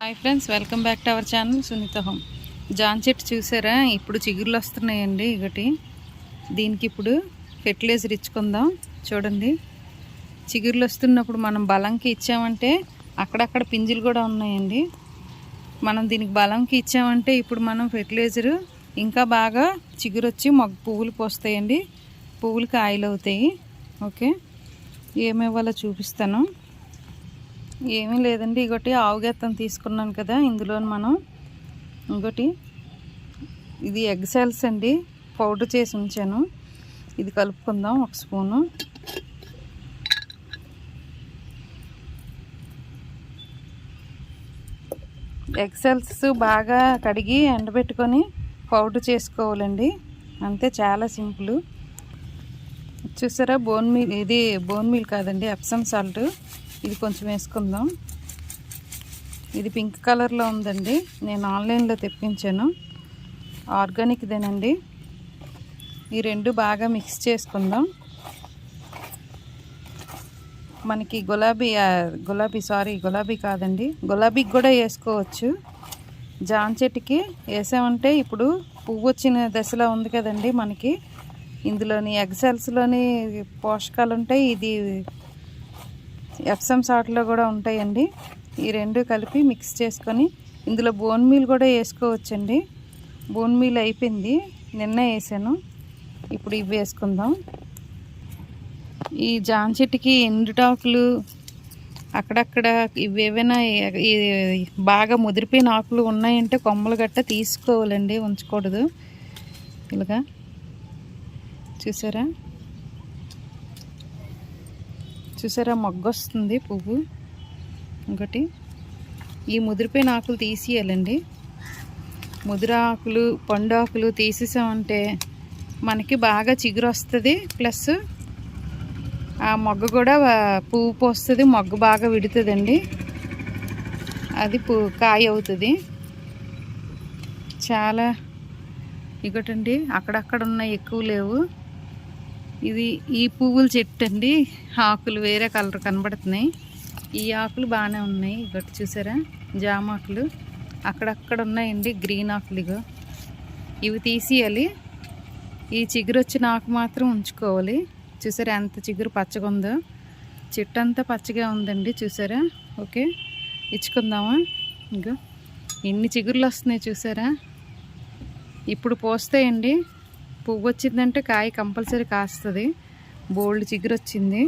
Hi friends welcome back to our channel Sunitha home. John చెట్టు చూసారా? ఇప్పుడు చిగుర్లు వస్తున్నాయండి ఒకటి దీనికి ఇప్పుడు ఫెర్టిలైజర్ ఇచ్చుకుందాం. చూడండి. చిగుర్లు వస్తున్నప్పుడు మనం బలంకి ఇచ్చామంటే అక్కడక్కడ పింజులు కూడా ఉన్నాయండి. మనం దీనికి బలంకి ఇచ్చామంటే ఇప్పుడు మనం ఫెర్టిలైజర్ ఇంకా బాగా చిగురు వచ్చి మొగ్గ పువ్వులు పోస్తాయండి. పువ్వులు కాయలు అవుతాయి. ఓకే. ఏమివ్వాలో చూపిస్తాను. ఏమీ లేదండి. ఇంకోటి ఆవుగెత్తం తీసుకున్నాను కదా ఇందులో మనం ఇంకోటి ఇది ఎగ్ సెల్స్ అండి. పౌడర్ చేసి ఉంచాను. ఇది కలుపుకుందాం ఒక స్పూను. ఎగ్ సెల్స్ బాగా కడిగి ఎండబెట్టుకొని పౌడర్ చేసుకోవాలండి. అంతే చాలా సింపుల్. చూసారా? బోన్ మీల్ ఇది బోన్ మీల్ కాదండి ఎప్సమ్ సాల్ట్. ఇది కొంచెం వేసుకుందాం. ఇది పింక్ కలర్లో ఉందండి. నేను ఆన్లైన్లో తెప్పించాను. ఆర్గానిక్దేనండి. ఈ రెండు బాగా మిక్స్ చేసుకుందాం. మనకి గులాబీ గులాబీ సారీ గులాబీ కాదండి. గులాబీకి కూడా వేసుకోవచ్చు. జాన్ చెట్టుకి వేసామంటే ఇప్పుడు పువ్వు వచ్చిన దశలో ఉంది కదండి మనకి. ఇందులోని ఎగ్ సెల్స్లోని పోషకాలు ఉంటాయి ఇది ఎఫ్ఎం సాట్లో కూడా ఉంటాయండి. ఈ రెండు కలిపి మిక్స్ చేసుకొని ఇందులో బోన్ మీల్ కూడా వేసుకోవచ్చండి. బోన్ మీల్ అయిపోయింది. నిన్న వేసాను. ఇప్పుడు ఇవి వేసుకుందాం. ఈ జాన్ చెట్టుకి ఎండుటాకులు అక్కడక్కడ ఇవి ఏవైనా బాగా ముదిరిపోయిన ఆకులు ఉన్నాయంటే కొమ్మలు గట్ట తీసుకోవాలండి ఉంచకూడదు. ఇలాగా. చూసారా? చూసారా మొగ్గొస్తుంది పువ్వు. ఇంకోటి ఈ ముదిరిపోయిన ఆకులు తీసేయాలండి. ముదిర ఆకులు పండు ఆకులు తీసేసామంటే మనకి బాగా చిగురు వస్తుంది ప్లస్ ఆ మొగ్గ కూడా పువ్వు పోస్తుంది మొగ్గ బాగా విడుతుందండి. అది పూ కాయ అవుతుంది చాలా ఇగటండి అక్కడక్కడ ఉన్న ఎక్కువ లేవు. ఇది ఈ పువ్వుల చెట్టు అండి. ఆకులు వేరే కలర్ కనబడుతున్నాయి. ఈ ఆకులు బాగానే ఉన్నాయి. ఇగటి చూసారా? జామాకులు అక్కడక్కడ ఉన్నాయండి గ్రీన్ ఆకులు ఇగో. ఇవి తీసేయాలి. ఈ చిగురు వచ్చిన ఆకు మాత్రం ఉంచుకోవాలి. చూసారా ఎంత చిగురు పచ్చగా ఉందో. చెట్టు అంతా పచ్చగా ఉందండి చూసారా? ఓకే ఇచ్చుకుందామా? ఇంకా ఎన్ని చిగురులు వస్తున్నాయి చూసారా? ఇప్పుడు పోస్తాయండి. పువ్వు వచ్చిందంటే కాయ కంపల్సరీ కాస్తుంది. బోల్డ్ చిగురు వచ్చింది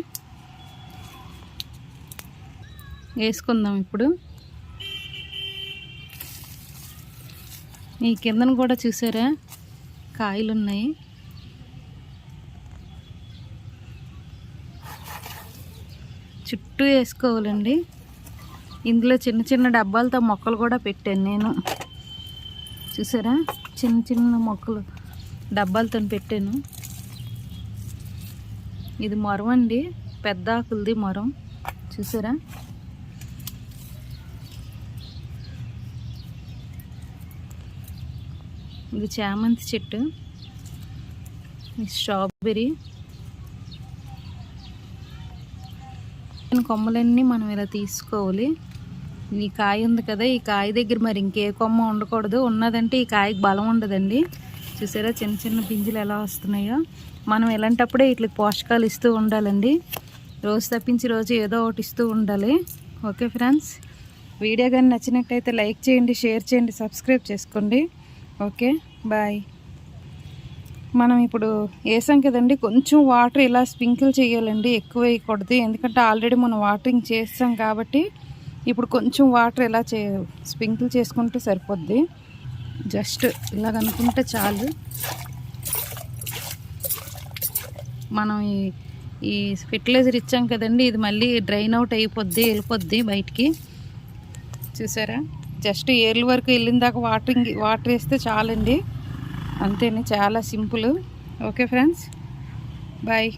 వేసుకుందాం ఇప్పుడు. ఈ కిందన కూడా చూసారా? కాయలు ఉన్నాయి చుట్టూ వేసుకోవాలండి. ఇందులో చిన్న చిన్న డబ్బాలతో మొక్కలు కూడా పెట్టాను నేను. చూసారా? చిన్న చిన్న మొక్కలు. డబ్బాలతో పెట్టాను. ఇది మొరం అండి. పెద్ద ఆకులది మొరం. చూసారా? ఇది చామంతి చెట్టు. ఇది స్ట్రాబెర్రీ. కొమ్మలన్నీ మనం ఇలా తీసుకోవాలి. ఈ కాయ ఉంది కదా ఈ కాయ దగ్గర మరి ఇంకే కొమ్మ ఉండకూడదు. ఉన్నదంటే ఈ కాయకి బలం ఉండదండి. చూసారా? చిన్న చిన్న పింజలు ఎలా వస్తున్నాయో. మనం ఇలాంటప్పుడే వీటికి పోషకాలు ఇస్తూ ఉండాలండి. రోజు తప్పించి రోజు ఏదో ఒకటి ఇస్తూ ఉండాలి. Okay friends? వీడియో కానీ నచ్చినట్టయితే లైక్ చేయండి షేర్ చేయండి సబ్స్క్రైబ్ చేసుకోండి. ఓకే? బాయ్. మనం ఇప్పుడు వేసాం కదండి. కొంచెం వాటర్ ఇలా స్ప్రింకిల్ చేయాలండి. ఎక్కువ వేయకూడదు. ఎందుకంటే ఆల్రెడీ మనం వాటరింగ్ చేస్తాం కాబట్టి ఇప్పుడు కొంచెం వాటర్ ఇలా చే స్ప్రింకిల్ చేసుకుంటే సరిపోద్ది. జస్ట్ ఇలాగ అనుకుంటే చాలు. మనం ఈ ఈ ఫెర్టిలైజర్ ఇచ్చాం కదండి ఇది మళ్ళీ డ్రైన్ అవుట్ అయిపోద్ది వెళ్ళిపోద్ది బయటికి. చూసారా? జస్ట్ ఏర్ల వరకు వెళ్ళిన దాకా వాటరింగ్ వాటర్ వేస్తే చాలండి. అంతేనే చాలా సింపుల్. Okay friends? బాయ్.